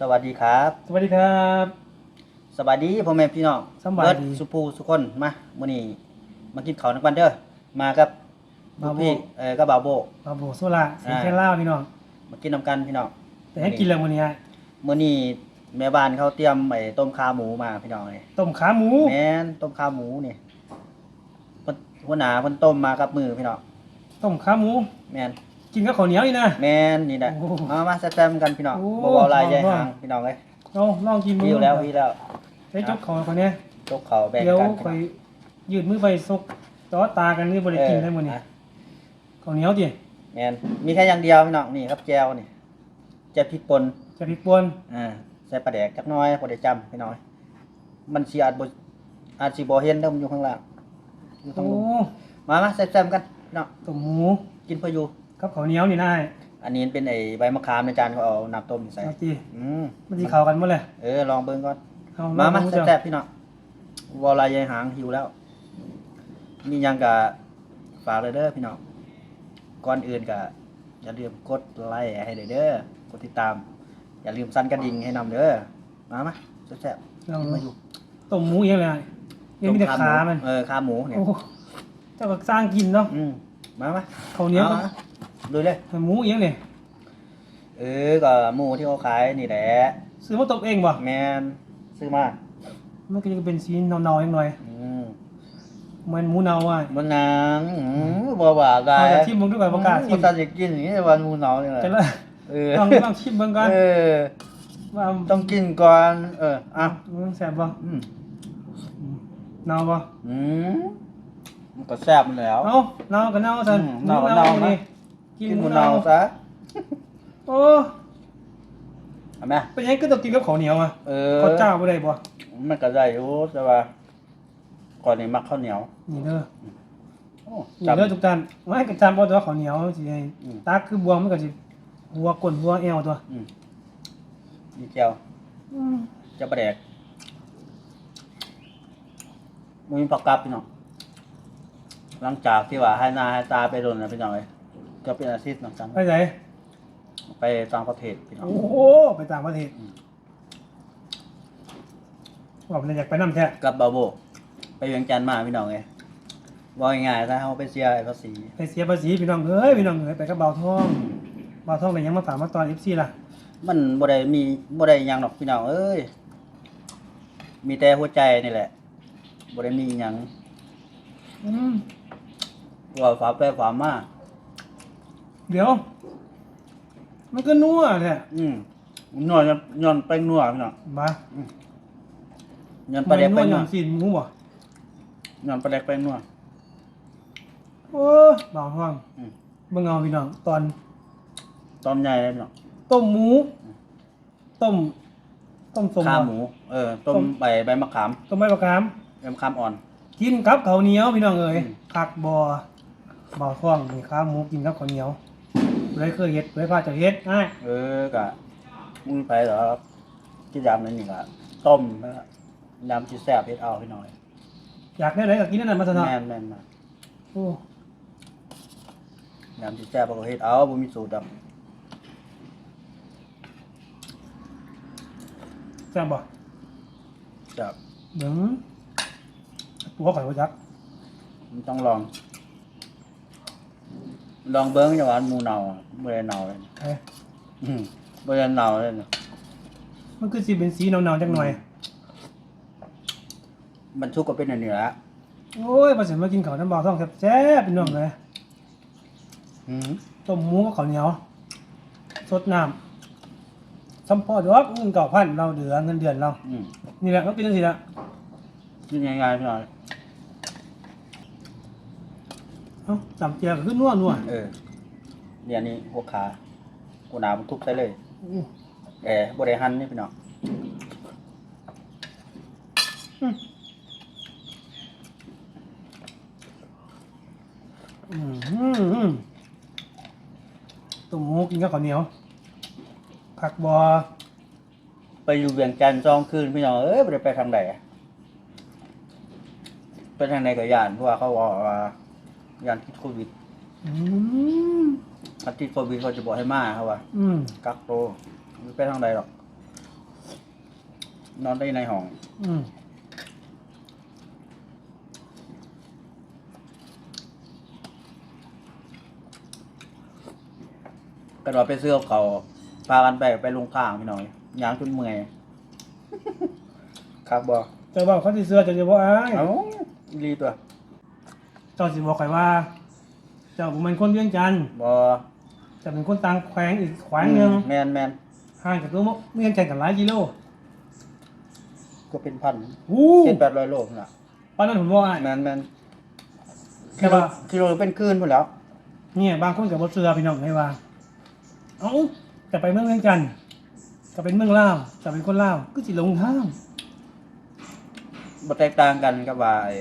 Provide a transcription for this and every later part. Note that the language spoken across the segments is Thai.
สวัสดีครับสวัสดีครับ สวัสดีพ่อแม่พี่น้องสบายดี เบิดสุภูสุคนมามื้อนี้มากินข้าวนักวันเด้อมากับลูกพี่เออกับบาวโบ บาโบโซล่าเสียงแค่เล่าพี่น้อง มากินนำกันพี่น้องแต่ให้กินเลยวันนี้ฮะมื้อนี้แม่บ้านเขาเตรียมไอ้ต้มขาหมูมาพี่น้องเลยต้มขาหมูแม่นต้มขาหมูนี่เพิ่นหัวหน้าเพิ่นต้มมากับมือพี่น้องต้มขาหมูแม่น กินกับข้าวเหนียวนี่นะ แม่นนี่แหละโอ้มามาแซ่บๆกันพี่น้องโอ้บ่เว้าหลายใจหอมห่างพี่น้องเอ้ยเอาลองกินหิวแล้วหิวแล้วใช้จกเขาคนนี้จกข้าวแบ่งเดี๋ยวกันคอยยืดมือไปซกจอตากันนี่บริกินได้หมดนี่เอออะข้าวเหนียวดิแมนมีแค่อย่างเดียวพี่น้องนี่ครับแจวนี่แจวพริกป่นจะพริกป่นอ่าใส่ปลาแดกจักหน้อยพอได้จำพี่น้อยมันสิอาจบ่อาจสิบ่เห็นเด้อมันอยู่ข้างล่างอยู่ตรโอ้งนู้นมามาแซ่บๆกันพี่น้องต้มหมูกินเพื่ออยู่ กับข้าวเหนียวนี่นะอันนี้เป็นไอ้ใบมะขามในจานเขาเอาน้ำต้มใส่เอาจีอืมมันจะเข้ากันหมดเลย เออลองเบิ่งก่อนเอามามามามาแซ่บๆพี่น้องวอลายยายหางหิวแล้วมีหยังกะฝากเลยเด้อพี่น้องก่อนอื่นก็อย่าลืมกดไลค์ให้เลยเด้อกดติดตาม อย่าลืมสั่นกระดิ่งให้นำเด้อมามาแซ่บลองๆดูมาอยู่ต้มหมูเองเลยยังมีแต่ขามันเออขาหมูเนี่ยโอ้เจ้าก็สร้างกินเนาะอืมมามาข้าวเหนีย วอากับมาดูเลย หมูเองเนี่ยเออก็หมูที่เขาขายนี่แหละซื้อมาต้มเองบ่แมนซื้อมามันก็จะเป็นสีเนาๆยังหน่อยอืมเหมือนหมูเนาอะมันนางอืมบ่ว่าได้เอาจากที่มึงด้วยประกาศอืที่มบ่ทันจะกินอย่างนี้วันหมูเนานี่แหละจะละเออลองลองชิมเบิ่งก่อนเออ ว่าต้องกินก่อน เอออะมันแซ่บบ่อืมอืมเนาบ่อืมมันก็แซ่บมันแล้วเอ้าเนาก็เนาซั่นอืมหมูเนาเนาเนา นี่นะ กินกินหหมูมูเนาเนาซะโอ้เอาไหมเป็นหยังก็ต้องกินกับข้าวเหนียวอะเออข้าวเจ้าบ่ได้บ่มันก็ได้อยู่แต่ว่าก่อนนี้มักข้าวเหนียวนี่เด้อโอ้นี่จำเด้อทุกท่านว่าให้กันจำบ่ตัวข้าวเหนียวสิให้อืมตักคือบวงมันก็สิหัวก้นหัวแอวตัวอืมมีแก้วอืมจะประแดกมึงมีผักกาดพี่น้องหลังจากที่ว่าให้หน้าให้ตาไปโดนนะพี่น้องเลย ก็เป็นอาชีพหนังจังไปไหน ไปต่างประเทศพี่น้องโอ้โหไปต่างประเทศว่าเป็นอยากไปนำแท้กับบาโบ ไปเวียงจันทน์มาพี่น้องเลยว่าง่ายๆถ้าเขาไปเสียภาษีไปเสียภาษีพี่น้องเอ้ยพี่น้องเอ้ยไปกับเบาทองเบาทองได้หยังมาฝากมาตอน FC ล่ะ มันบ่ได้มีบ่ได้หยังหรอกพี่น้องเอ้ยมีแต่หัวใจนี่แหละบ่ได้มีหยังอืมว่าฝาไปฝามา เดี๋ยว มันก็นัวแท้อืมนวดย้อนไปนัวพี่น้องมาย้อนไปแดกไปมันนัวนัอวย่างสีนหมูบ่ย้อนไปแดกไปนัวโอ้ยเบาทองอืมเบิ่งเอาพี่น้องตอน ตอนใหญ่เลยพี่น้องต้มหมู ต้ม ต้มสมขาบ่หมู เออ ต้มใบใบมะขาม ต้มใบมะขามใบมะขามอ่อน กินกับข้าวเหนียวพี่น้องเอ้ยอืมคักบ่เบาทองนี่ขาหมูกินกับข้าวเหนียว เลยเคยเฮ็ดเลยพาเจะเฮ็ดอ้ายเออกะมึงไปเหรอที่ยำนั่นนี่กะต้มแล้วก็ยำที่แซ่บเฮ็ดเอาพี่น้อยอยากได้อะไรก็กินนั่นนะมาซะเนาะแม่นแม่นมาโอ้ยำที่แซ่บก็เฮ็ดเอาบ่มีสูตรดอกแซ่บบ่จับเบิ่งตัวข่อยบ่จักมันต้องลอง ลองเบิ้งจังหวะหมูเน่าอะบ่ได้เน่าเลยเอ้ยอืมบ่ได้เน่าเลยนะมันคือสิเป็นสีเนาๆจังหน่อย มันทุกข์ก็เป็นอันนี้ละโอ้ยมาสิมากินข้าวน้ำเบาท้องแซ่บๆพี่น้องเลยอืมต้มหมูกับข้าวเหนียวสดน้ำซ้ำพ่อดอกเงินเก่าพันเราเดือนเงินเดือนเรา อืมนี่แหละก็กินจังซี่ละกินง่ายๆพี่น้อย เอ้าจำเจียก็คือนัวนัวเออเนี่ยนี่หัวขากูหนามันทุกข์ใส่เลยอู้แอร์บ่ได้หั่นนี่พี่น้องอืมอืมอืมต้มหมูกินกับข้าวเหนียวผักบอไปอยู่เวียงจันทร์จองคืนพี่น้องเอ้ยบ่ได้ไปทางใดอะไปทางไหนก็ย่านเพราะว่าเขาบอกว่า ย่านติดโควิดอืมถ้าติดโควิดเขาจะบอกให้มาเขาว่าอืมกักโตวไม่ไปทางใดหรอก นอนได้ในห้อง อืมก็ว่าไปซื้อกับเขาวพากันไปไปลงข้างพี่น้อยยางจนเมื่อย ครับบ่แต่ว่าเขาสิเสื้อจะจะบอกอ้าย เอ้าอีหลีตัว เจ้าสิบอกใครว่า เจ้าบ่แมันคนเวียงจันทน์บ่จะเป็นคนต่างแขวงอีกแขวงหนึ่งแมนแมนห่างจากตัวเวียงจันทน์กันหลายกิโลก็เป็นพันอู้เจ็ดแปดร้อยโลพุ่นล่ะปานนั้นผมบอกอ้ายแมนแมนแค่ว่า กิโลเป็นคืนพุ่นแล้วเนี่ยบางคนกับบ่เสื้อพี่น้องให้ว่าเอ้าจะไปเมืองเวียงจันทน์ก็เป็นเมืองลาวจะเป็นคนลาวก็สิหลงทางบ่แตกต่างกันกับว่าไอ้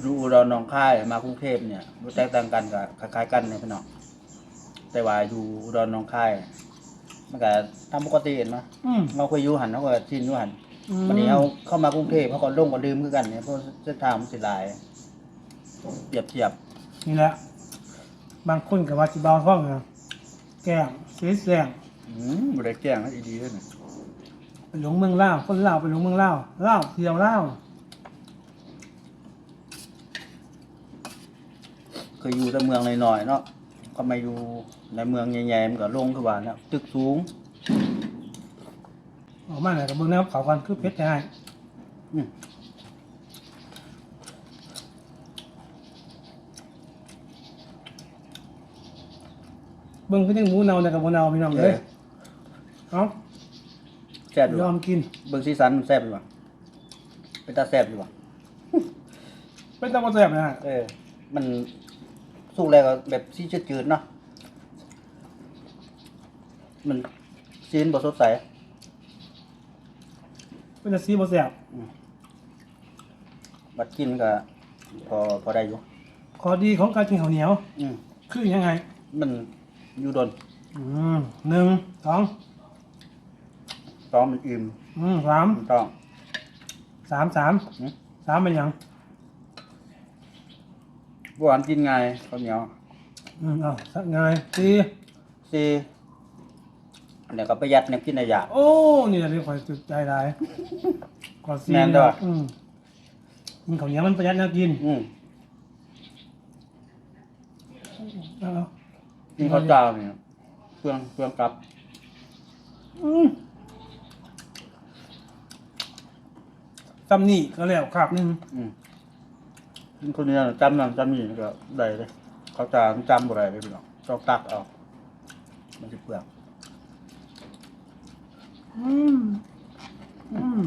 อยู่อุดรหนองคายมากรุงเทพเนี่ยบ่แตกต่างกันกับคล้ายๆกันเนี่ยพี่น้องแต่ว่าอยู่อุดรหนองคายมันก็ตามปกติเห็นไหมอืมเราเคยอยู่หันเขาก็ชินอยู่หันอืมวันนี้เอาเข้ามากรุงเทพเขาก็ลงก็ลืมคือกันเนี่ยเพราะเส้นทางมันสิหลายเปรียบเทียบนี่แหละ บางคนกับว่าสิเบาท้องนะแก้มเสียแสงอืมบ่ได้แจ้งให้ดีเลยนะไปหลงเมืองลาวคนลาวไปหลงเมืองลาวลาวเที่ยวลาว เคยอยู่แต่เมืองน้อยๆเนาะก็มาอยู่ในเมืองใหญ่ๆมันก็ลงคือว่าแล้วตึกสูงออกมาไหนกับเบิ่งแนวเขากันคือเพชรได้อืมเบิ่งคือยังหมูเนาเนี่ยกับหมูเนาพี่น้องเลยเอ้าแซ่บอยู่ยอมกิน เบิ่งสีสันมันแซ่บอยู่ว่ะเป็นตาแซ่บอยู่ว่ะเป็นตะบ่แซ่บนะเออ มัน สุกแล้วก็แบบสีจืดๆเนาะมันซีนบ่สดใสเป็นตะซีบ่แซ่บบัดกินก็พอพอได้อยู่ข้อดีของการกินข้าวเหนียว อืมคือยังไง มันอยู่ดนอืมหนึ่งสองท้องมันอิ่มอืมสามมันท้องสามสามหืมสามเป็นหยัง หวานกินง่ายข้าวเหนียวอืมเอ้าสักไงสี่สี่อันนี้ก็ประหยัดในกินในยาก โอ้นี่แหละที่คอยจุดใจได้ขอสี่แม่นเด้อ อืมกินข้าวเหนียวมันประหยัดนะกินอืมเอากินข้าวเจ้าเนี่ยเปลืองเปลืองกลับอืมตำนี่ก็แล้วครับหนึ่งอืม กินคนเดียวจำนั่นจำนี่ก็ได้เลยข้าวเจ้าจำบ่ได้เลยพี่น้องต้องตักเอามันจะเปลืองอืมอืม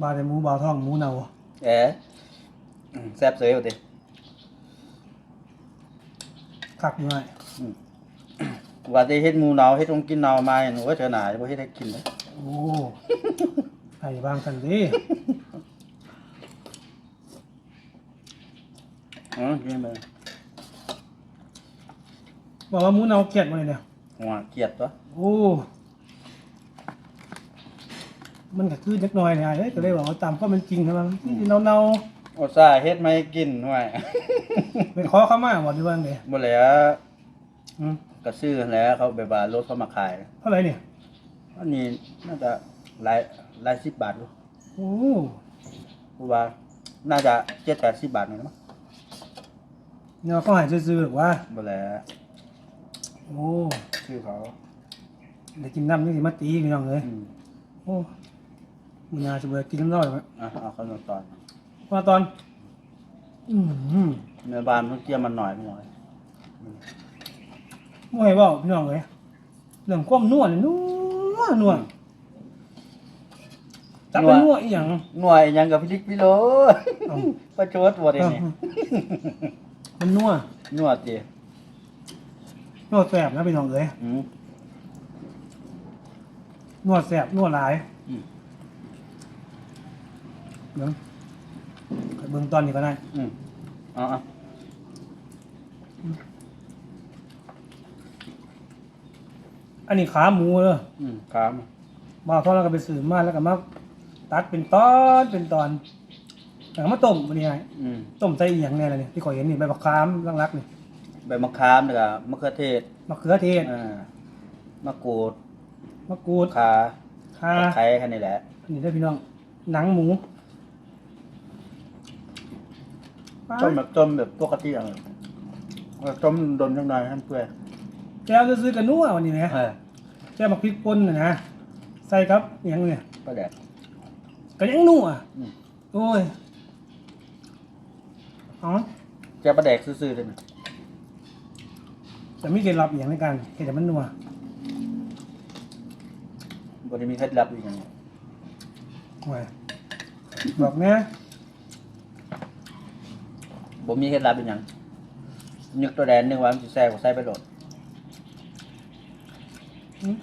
บาดแต่หมูบาท้องหมูเนาเอ๋อืมแซ่บเสยเอาติคักอยู่ไงอืม ว่าจะเฮ็ดหมูเนาเฮ็ดของกินเนามาหนูว่าเจอหนาจะบ่เฮ็ดให้กินเลยโอ้ไก่บางกันดิอ๋อกินไปบอกว่าหมูเนาเกลียดมาเลยเนี่ยหัวเกลียดตัวโอ้มันก็คือเล็กน้อยเนี่ยเอ้ยก็เลยบอกว่าตามก็มันจริงนะมันเนาเนาอุตส่าห์เฮ็ดมาให้กินห่วยๆไปขอเข้ามาบอกดีว่าไงบ่แล้ว อืมก็ซื้อแล้วเขาแบบว่ารถเขามาขายเท่าไหร่เนี่ยอันนี้น่าจะหลายหลายสิบบาทอยู่โอ้เพราะว่า น่าจะเจ็ดแปดสิบบาทนี่มั้งเนี่ยเขาใหายซื้อๆหรือว่าบ่แล้วโอ้ชื่อเขาได้กินน้ำนี่สิมาตีพี่น้องเลยอืมโอ้มันน่าจะเบื่อกินน้ำร้อนไหมอะเอาขนมตอนมาตอน อืม เนื้อบานเพิ่งเกี่ยมมันหน่อยไม่หน่อย ไม่ให้บอกพี่น้องเลยเรื่องความนวดนี่นัวนวดจับเป็นนวดอีหยัง หน่วยหยังกับพิลิกพิโลเอ้า ประชดบ่ได้นี่มันนัวนวดตินวดแสบนะพี่น้องเลยอืม นวดแสบนวดหลายอืมเบิ่งไปเบิ่งตอนนี้ก็ได้อืมเอ๋อา อันนี้ขาหมูเลยอืมครับมาเพราะเราก็ไปซื้อมาแล้วก็มาตัดเป็นตอนเป็นตอนเอามาต้มวันนี้ไงอืมต้มใส่อีหยังแน่เลยเนี่ยที่ข่อยเห็นนี่ใบบักขามลักๆนี่ใบมะขามแล้วก็มะเขือเทศมะเขือเทศอ่ามะกรูดมะกรูดขาข่าตะไคร้แค่นี้แหละอันนี้ได้อพี่น้อง หนังหมูต้มแบบต้มแบบปกติอะต้มโดนจังหน่อยให้เปื่อย แก้วซื้อๆกันนัววันนี้ไหมเออแก้วมาพริกป่นนะนะใส่ครับอหยังเนี่ยปลาแดกก็ยังนัวอืม โอ้ยอ๋อแกปลาแดกซื่อๆเลยนะจะมีเคล็ดลับอหย่างในการเห็ดให้มันนัวบนนี้มีเคล็ดลับอีกอย่างหนึ่งโอ้ยบอกแม่บ่มีเคล็ดลับอีกอย่างนึกตัวแดนนึกว่ามันสิแซ่บกว่าใส่ไปโดด อืม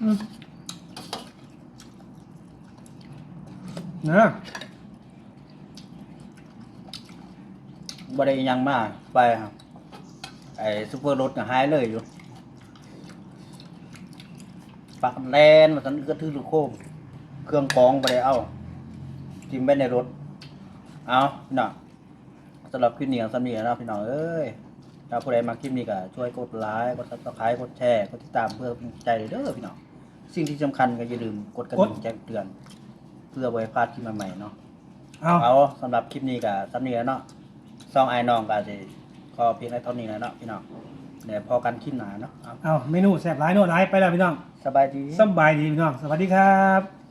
อืม นะบ่ได้อิหยังมากไปครับ ไอ้ซุปเปอร์รถก็หายเลยอยู่ ปักแลนมาสันกระทือลูกโคมเครื่องกรองบ่ได้เอาทิมไว้ในรถ เอาพี่น้องสำหรับคลิปนี้ก็สำนีแล้วพี่น้องเอ้ยถ้าผู้ใดมาคลิปนี้ก็ช่วยกดไลค์กดซับสไครต์กดแชร์กดติดตามเพื่อเป็นกำลังใจเลยเด้อพี่น้องสิ่งที่สำคัญก็อย่าลืมกดกระดิ่งแจ้งเตือน เพื่อบ่ให้พลาดคลิปใหม่ๆเนาะเอาเอาสำหรับคลิปนี้ก็สำนีแล้วเนาะซองไอ้น้องก็สิขอเพียงแค่เท่านี้แล้วเนาะพี่น้องเดี๋ยวพอกันคลิปหน้าเนาะเอาเอาเมนูแซ่บร้ายโน่นร้ายไปแล้วพี่น้องสบายดีสบายดีพี่น้อง สวัสดีครับ